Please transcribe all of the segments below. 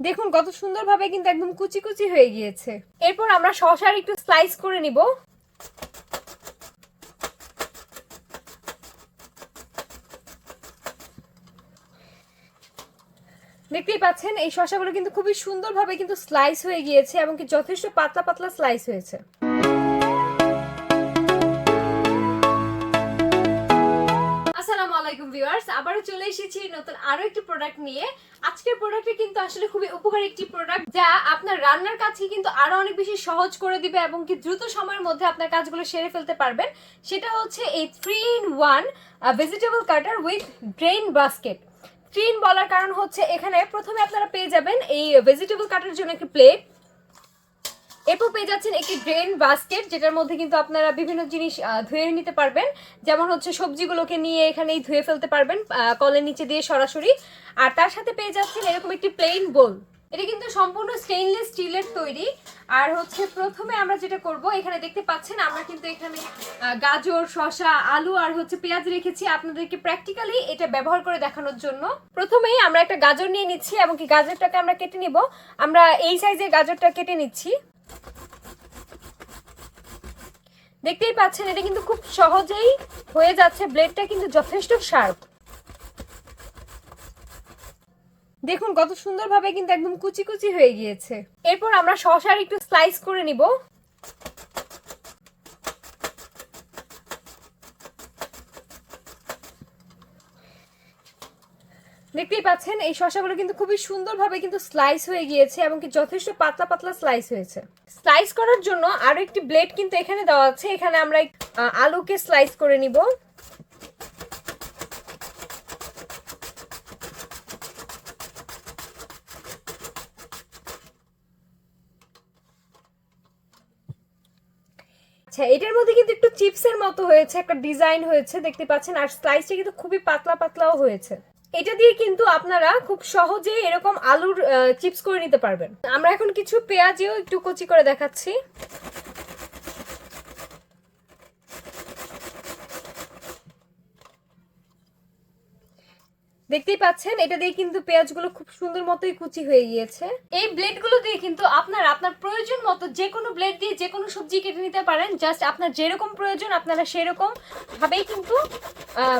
দেখুন কত সুন্দরভাবে কিন্তু একদম কুচি কুচি হয়ে গিয়েছে। এরপর আমরা শশার একটু স্লাইস করে নিব। দেখতেই পাচ্ছেন, এই শশাগুলো কিন্তু খুবই সুন্দরভাবে কিন্তু স্লাইস হয়ে গিয়েছে এবং কি যথেষ্ট পাতলা পাতলা স্লাইস হয়েছে। ভিউয়ার্স আবারও চলে এসেছি নতুন আরও একটি প্রোডাক্ট নিয়ে। আজকের প্রোডাক্টটি কিন্তু আসলে খুবই উপকারী একটি প্রোডাক্ট যা আপনার রান্নার কাজকে কিন্তু আরও অনেক বেশি সহজ করে দিবে এবং কি দ্রুত সময়ের মধ্যে আপনার কাজগুলো সেরে ফেলতে পারবেন। সেটা হচ্ছে এই three in one vegetable cutter with drain basket three in বলার কারণ হচ্ছে এখানে প্রথমে আপনারা পেয়ে যাবেন এই ভেজিটেবল কাটার জন্য একটি প্লেট এরপর পেয়ে যাচ্ছেন একটি ড্রেন বাস্কেট, যেটার মধ্যে কিন্তু আপনারা বিভিন্ন জিনিস ধুয়ে নিতে পারবেন। যেমন হচ্ছে সবজিগুলোকে নিয়ে এখানেই ধুয়ে ফেলতে পারবেন কলের নিচে দিয়ে সরাসরি। আর তার সাথে পেয়ে যাচ্ছেন এরকম একটি প্লেন বোল এটা কিন্তু সম্পূর্ণ স্টেইনলেস স্টিলের তৈরি। আর হচ্ছে প্রথমে আমরা যেটা করব, এখানে দেখতে পাচ্ছেন আমরা কিন্তু এখানে গাজর, শসা, আলু আর হচ্ছে পেঁয়াজ রেখেছি আপনাদেরকে প্র্যাকটিক্যালি এটা ব্যবহার করে দেখানোর জন্য। প্রথমেই আমরা একটা গাজর নিয়ে নিচ্ছি এবং কি গাজরটাকে আমরা কেটে নিব। আমরা এই সাইজের গাজরটা কেটে নিচ্ছি। দেখতেই পাচ্ছেন, এটা কিন্তু খুব সহজেই হয়ে যাচ্ছে। ব্লেডটা কিন্তু যথেষ্ট শার্প দেখুন, কত সুন্দরভাবে কিন্তু একদম কুচি কুচি হয়ে গিয়েছে। এরপর আমরা শশার একটু স্লাইস করে নিব। দেখতেই পাচ্ছেন, এই শশাগুলো কিন্তু খুবই সুন্দরভাবে কিন্তু স্লাইস হয়ে গিয়েছে এবং কি যথেষ্ট পাতলা পাতলা স্লাইস হয়েছে। স্লাইস করার জন্য আরও একটি ব্লেড কিন্তু এখানে দেওয়া আছে। এখানে আমরা আলুকে স্লাইস করে নিব। আচ্ছা এটার মধ্যে কিন্তু একটু চিপসের মতো হয়েছে, একটা ডিজাইন হয়েছে, দেখতে পাচ্ছেন। আর স্লাইসটা কিন্তু খুবই পাতলা পাতলাও হয়েছে। এটা দিয়ে কিন্তু আপনারা খুব সহজে এরকম আলুর চিপস করে নিতে পারবেন। আমরা এখন কিছু পেঁয়াজেও একটু কচি করে দেখাচ্ছি। দেখতেই পাচ্ছেন, এটা দিয়ে কিন্তু পেঁয়াজগুলো খুব সুন্দর মতোই কুচি হয়ে গিয়েছে। এই ব্লেডগুলো দিয়ে কিন্তু আপনার আপনার প্রয়োজন মতো যে কোনো ব্লেড দিয়ে যে কোনো সবজি কেটে নিতে পারেন। জাস্ট আপনার যেরকম প্রয়োজন, আপনারা সেরকম ভাবেই কিন্তু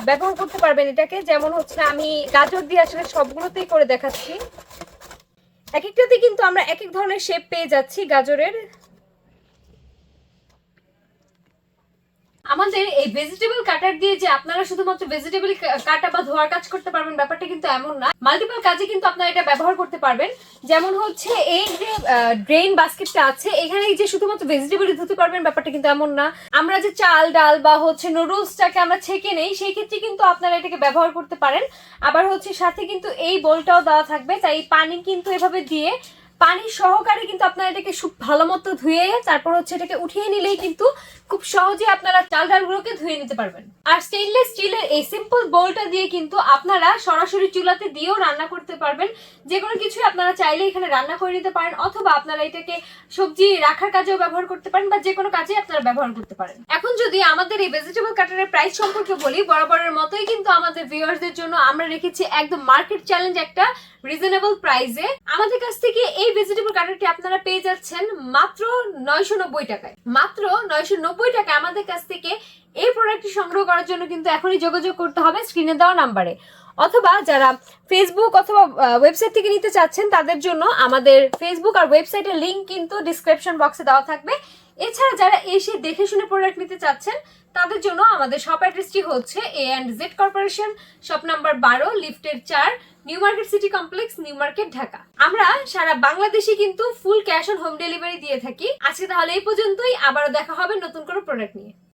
ব্যবহার করতে পারবেন এটাকে। যেমন হচ্ছে আমি গাজর দিয়ে আসলে সবগুলোতেই করে দেখাচ্ছি। এক একটাতে কিন্তু আমরা এক এক ধরনের শেপ পেয়ে যাচ্ছি গাজরের। আমাদের এই ভেজিটেবল কাটার দিয়ে যে আপনারা শুধুমাত্র ভেজিটেবল কাটা বা ধোয়ার কাজ করতে পারবেন, ব্যাপারটা কিন্তু এমন না। মাল্টিপল কাজে কিন্তু আপনারা এটা ব্যবহার করতে পারবেন। যেমন হচ্ছে এই যে ড্রেন বাস্কেটটা আছে এখানে যে শুধুমাত্র ভেজিটেবল ধুতে পারবেন, ব্যাপারটা কিন্তু এমন না। আমরা যে চাল, ডাল বা হচ্ছে নুডলসটাকে আমরা ছেঁকে নেই, সেই ক্ষেত্রে কিন্তু আপনারা এটাকে ব্যবহার করতে পারেন। আবার হচ্ছে সাথে কিন্তু এই বোলটাও দেওয়া থাকবে, তাই পানি কিন্তু এভাবে দিয়ে পানি সহকারে কিন্তু আপনারা এটাকে ভালো মতো ধুয়ে, তারপর হচ্ছে এটাকে উঠিয়ে নিলেই কিন্তু খুব সহজে আপনারা চাল ডালগুলোকে ধুয়ে নিতে পারবেন। আর স্টেইনলেস স্টিলের এই সিম্পল বোলটা দিয়ে কিন্তু আপনারা সরাসরি চুলাতে দিয়েও রান্না করতে পারবেন। যে কোনো কিছুই আপনারা চাইলে এখানে রান্না করে নিতে পারেন, অথবা আপনারা এটাকে সবজি রাখার কাজেও ব্যবহার করতে পারেন, বা যে কোনো কাজে আপনারা ব্যবহার করতে পারেন। এখন যদি আমাদের এই ভেজিটেবল কাটারের প্রাইস সম্পর্কে বলি, বরাবরের মতোই কিন্তু আমাদের ভিউয়ার্সদের জন্য আমরা রেখেছি একদম মার্কেট চ্যালেঞ্জ একটা রিজনেবল প্রাইসে আমাদের কাছ থেকে এই ভেজিটেবল কাটারটি আপনারা পেয়ে যাচ্ছেন মাত্র নয়শো নব্বই টাকায়। মাত্র নয়শো নব্বই নব্বই টাকা আমাদের কাছ থেকে এই প্রোডাক্টটি সংগ্রহ করার জন্য কিন্তু এখনই যোগাযোগ করতে হবে স্ক্রিনে দেওয়া নাম্বারে অথবা যারা ফেসবুক অথবা ওয়েবসাইট থেকে নিতে চাচ্ছেন, তাদের জন্য আমাদের ফেসবুক আর ওয়েবসাইটের লিঙ্ক কিন্তু ডিসক্রিপশন বক্সে দেওয়া থাকবে। এছাড়া যারা এসে দেখে শুনে প্রোডাক্ট নিতে চাচ্ছেন, তাদের জন্য আমাদের শপ অ্যাড্রেসটি হচ্ছে A and Z corporation shop number বারো লিফটের চার new market city complex new market Dhaka আমরা সারা বাংলাদেশে কিন্তু full cash on home delivery দিয়ে থাকি। আজকে তাহলে এই পর্যন্তই। আবারও দেখা হবে নতুন কোনো প্রোডাক্ট নিয়ে।